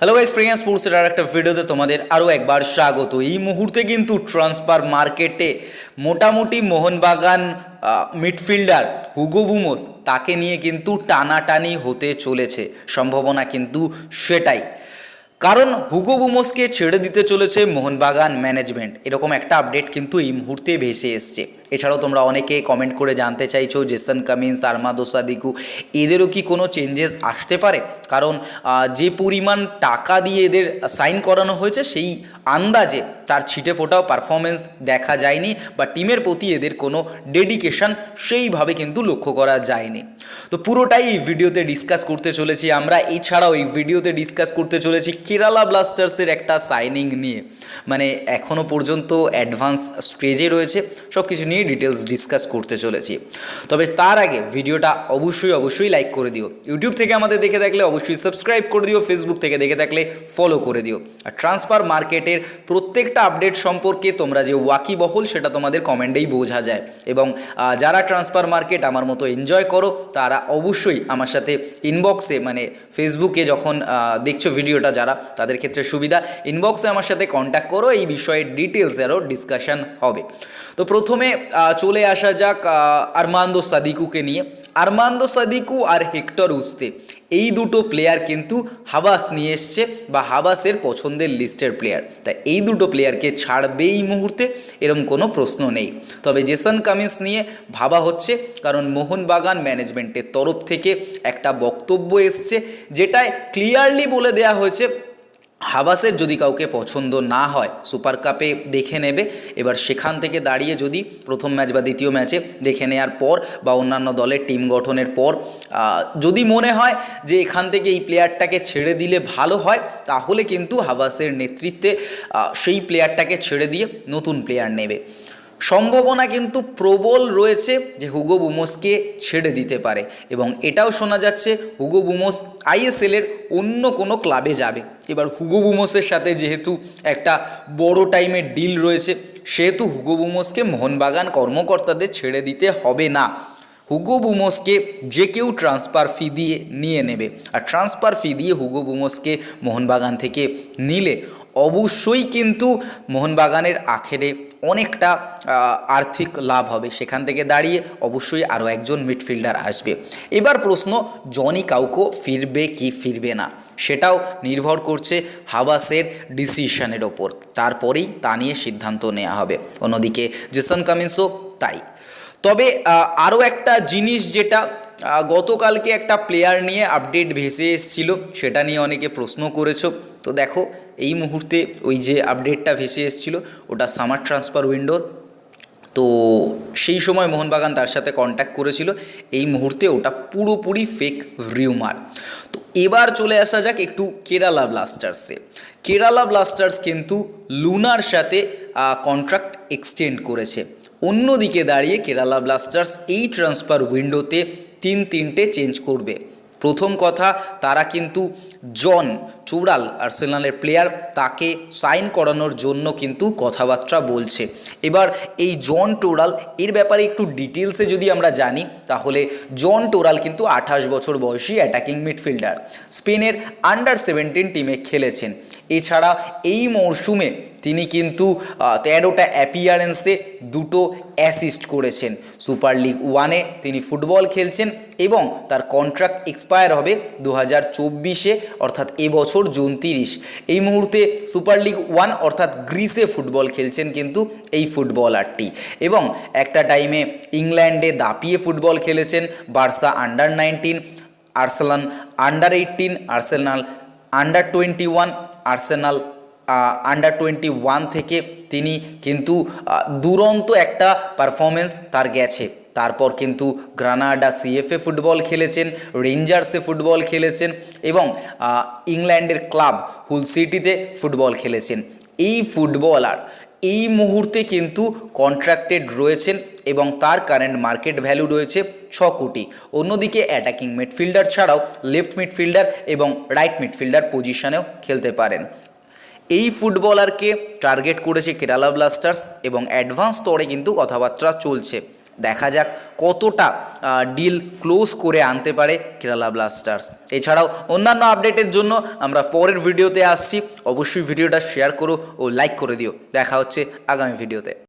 Hello guys প্রিয়া স্পোর্টসের আর একটা ভিডিওতে তোমাদের আরও একবার স্বাগত। এই মুহূর্তে কিন্তু ট্রান্সফার মার্কেটে মোটামুটি মোহনবাগান মিডফিল্ডার হুগো বুমোস তাকে নিয়ে কিন্তু টানাটানি হতে চলেছে। সম্ভাবনা কিন্তু সেটাই। কারণ হুগো বুমোসকে ছেড়ে দিতে চলেছে মোহনবাগান ম্যানেজমেন্ট এরকম একটা আপডেট কিন্তু এই মুহূর্তে ভেসে এসছে। এছাড়াও তোমরা অনেকে কমেন্ট করে জানতে চাইছো জেসন কামিন্স আরমাদো সাদিকু এদেরও কি কোনো চেঞ্জেস আসতে পারে? কারণ যে পরিমাণ টাকা দিয়ে এদের সাইন করানো হয়েছে, সেই আন্দাজে তার ছিটে ফোটাও পারফরমেন্স দেখা যায়নি বা টিমের প্রতি এদের কোনো ডেডিকেশন সেইভাবে কিন্তু লক্ষ্য করা যায়নি। তো পুরোটাই এই ভিডিওতে ডিসকাস করতে চলেছি আমরা। এছাড়াও এই ভিডিওতে ডিসকাস করতে চলেছি কেরালা ব্লাস্টার্সের একটা সাইনিং নিয়ে। মানে এখনও পর্যন্ত অ্যাডভান্স স্টেজে রয়েছে। সব কিছু নিয়ে ডিটেলস ডিসকাস করতে চলেছি। তবে তার আগে ভিডিওটা অবশ্যই অবশ্যই লাইক করে দিও। ইউটিউব থেকে আমাদের দেখে থাকলে অবশ্যই সাবস্ক্রাইব করে দিও ফেসবুক থেকে দেখে থাকলে ফলো করে দিও। আর ট্রান্সফার মার্কেটের প্রত্যেকটা আপডেট সম্পর্কে তোমরা যে ওয়াকিবহল, সেটা তোমাদের কমেন্টেই বোঝা যায়। এবং যারা ট্রান্সফার মার্কেট আমার মতো এনজয় করো, তারা অবশ্যই আমার সাথে ইনবক্সে মানে ফেসবুকে যখন দেখছ ভিডিওটা যারা, তাদের ক্ষেত্রে সুবিধা ইনবক্সে আমার সাথে কন্ট্যাক্ট করো, এই বিষয়ে ডিটেলস আরও ডিসকাশন হবে। তো প্রথমে চলে আসা যাক আরমান্দো সাদিকুকে নিয়ে। আরমান্দো সাদিকু আর হেক্টর উস্তে, এই দুটো প্লেয়ার কিন্তু হাবাস নিয়ে এসছে বা হাবাসের পছন্দের লিস্টের প্লেয়ার তাই এই দুটো প্লেয়ারকে ছাড়বে এই মুহূর্তে এরম কোনো প্রশ্ন নেই। তবে জেসন কামিন্স নিয়ে ভাবা হচ্ছে, কারণ মোহনবাগান ম্যানেজমেন্টের তরফ থেকে একটা বক্তব্য এসছে, যেটায় ক্লিয়ারলি বলে দেয়া হয়েছে হাবাসের যদি কাউকে পছন্দ না হয়, সুপার কাপে দেখে নেবে। এবার সেখান থেকে দাঁড়িয়ে যদি প্রথম ম্যাচ বা দ্বিতীয় ম্যাচে দেখে নেওয়ার পর বা অন্যান্য দলের টিম গঠনের পর যদি মনে হয় যে এখান থেকে এই প্লেয়ারটাকে ছেড়ে দিলে ভালো হয়, তাহলে কিন্তু হাবাসের নেতৃত্বে সেই প্লেয়ারটাকে ছেড়ে দিয়ে নতুন প্লেয়ার নেবে। সম্ভাবনা কিন্তু প্রবল রয়েছে যে হুগো বুমোসকে ছেড়ে দিতে পারে এবং এটাও শোনা যাচ্ছে হুগো বুমোস আইএসএলের অন্য কোনো ক্লাবে যাবে। এবার হুগো বুমোসের সাথে যেহেতু একটা বড় টাইমের ডিল রয়েছে, সেহেতু হুগো বুমোসকে মোহনবাগান কর্মকর্তাদের ছেড়ে দিতে হবে না। হুগো বুমোসকে যে কেউ ট্রান্সফার ফি দিয়ে নিয়ে নেবে। আর ট্রান্সফার ফি দিয়ে হুগো বুমোসকে মোহনবাগান থেকে নিলে অবশ্যই কিন্তু মোহনবাগানের আখেরে অনেকটা আর্থিক লাভ হবে। সেখান থেকে দাঁড়িয়ে অবশ্যই আরও একজন মিডফিল্ডার আসবে। এবার প্রশ্ন, জনি কাউকো ফিরবে কি ফিরবে না? সেটাও নির্ভর করছে হাবাসের ডিসিশনের ওপর। তারপরেই তা নিয়ে সিদ্ধান্ত নেওয়া হবে। অন্যদিকে জেসন কামিন্সও তাই। তবে আরও একটা জিনিস যেটা গতকালকে একটা প্লেয়ার নিয়ে আপডেট ভেসে এসেছিল, সেটা নিয়ে অনেকে প্রশ্ন করেছ। তো দেখো, এই মুহূর্তে ওই যে আপডেটটা ভেসে এসেছিল, ওটা সামার ট্রান্সফার উইন্ডোর তো সেই সময় মোহনবাগান তার সাথে কন্ট্যাক্ট করেছিল, এই মুহূর্তে ওটা পুরোপুরি ফেক রিউমার তো এবার চলে আসা যাক একটু কেরালা ব্লাস্টার্সে কেরালা ব্লাস্টার্স কিন্তু লুনার সাথে কন্ট্রাক্ট এক্সটেন্ড করেছে। অন্যদিকে দাঁড়িয়ে কেরালা ব্লাস্টার্স এই ট্রান্সফার উইন্ডোতে তিন তিনটে চেঞ্জ করবে। প্রথম কথা, তারা কিন্তু জন চুড়াল আর্সেনালের প্লেয়ার তাকে সাইন করানোর জন্য কিন্তু কথাবার্তা বলছে। এবার এই জন টোরাল, এর ব্যাপারে একটু ডিটেলসে যদি আমরা জানি, তাহলে জন টোরাল কিন্তু আঠাশ বছর বয়সী অ্যাটাকিং মিডফিল্ডার স্পেনের আন্ডার সেভেন্টিন টিমে খেলেছেন। এছাড়া এই মরশুমে তিনি কিন্তু তেরোটা অ্যাপিয়ারেন্সে দুটো অ্যাসিস্ট করেছেন। সুপার লিগ ওয়ানে তিনি ফুটবল খেলছেন এবং তার কন্ট্রাক্ট এক্সপায়ার হবে দু হাজার চব্বিশে, অর্থাৎ এবছর জুন তিরিশ। এই মুহূর্তে সুপার লিগ ওয়ান অর্থাৎ গ্রিসে ফুটবল খেলছেন কিন্তু এই ফুটবলারটি এবং একটা টাইমে ইংল্যান্ডে দাপিয়ে ফুটবল খেলেছেন, Barca under nineteen Arsenal under eighteen, Arsenal under twenty one, Arsenal under twenty one থেকে তিনি কিন্তু দুরন্ত একটা পারফরমেন্স তার গেছে। তারপর কিন্তু গ্রানাডা সিএফএ ফুটবল খেলেছেন, রেঞ্জার্সে ফুটবল খেলেছেন এবং ইংল্যান্ডের ক্লাব হুল সিটিতে ফুটবল খেলেছেন। এই ফুটবলার এই মুহূর্তে কিন্তু কন্ট্রাক্টেড রয়েছেন এবং তার কারেন্ট মার্কেট ভ্যালু রয়েছে ছ কোটি। অন্যদিকে অ্যাটাকিং মিডফিল্ডার ছাড়াও লেফট মিডফিল্ডার এবং রাইট মিডফিল্ডার পজিশনেও খেলতে পারেন। এই ফুটবলারকে টার্গেট করেছে কেরালা ব্লাস্টার্স এবং অ্যাডভান্স স্তরে কিন্তু কথাবার্তা চলছে। দেখা যাক কতটা ডিল ক্লোজ করে আনতে পারে কেরালা ব্লাস্টার্স এছাড়াও অন্যান্য আপডেটের জন্য আমরা পরের ভিডিওতে আসছি। অবশ্যই ভিডিওটা শেয়ার করো ও লাইক করে দিও। দেখা হচ্ছে আগামী ভিডিওতে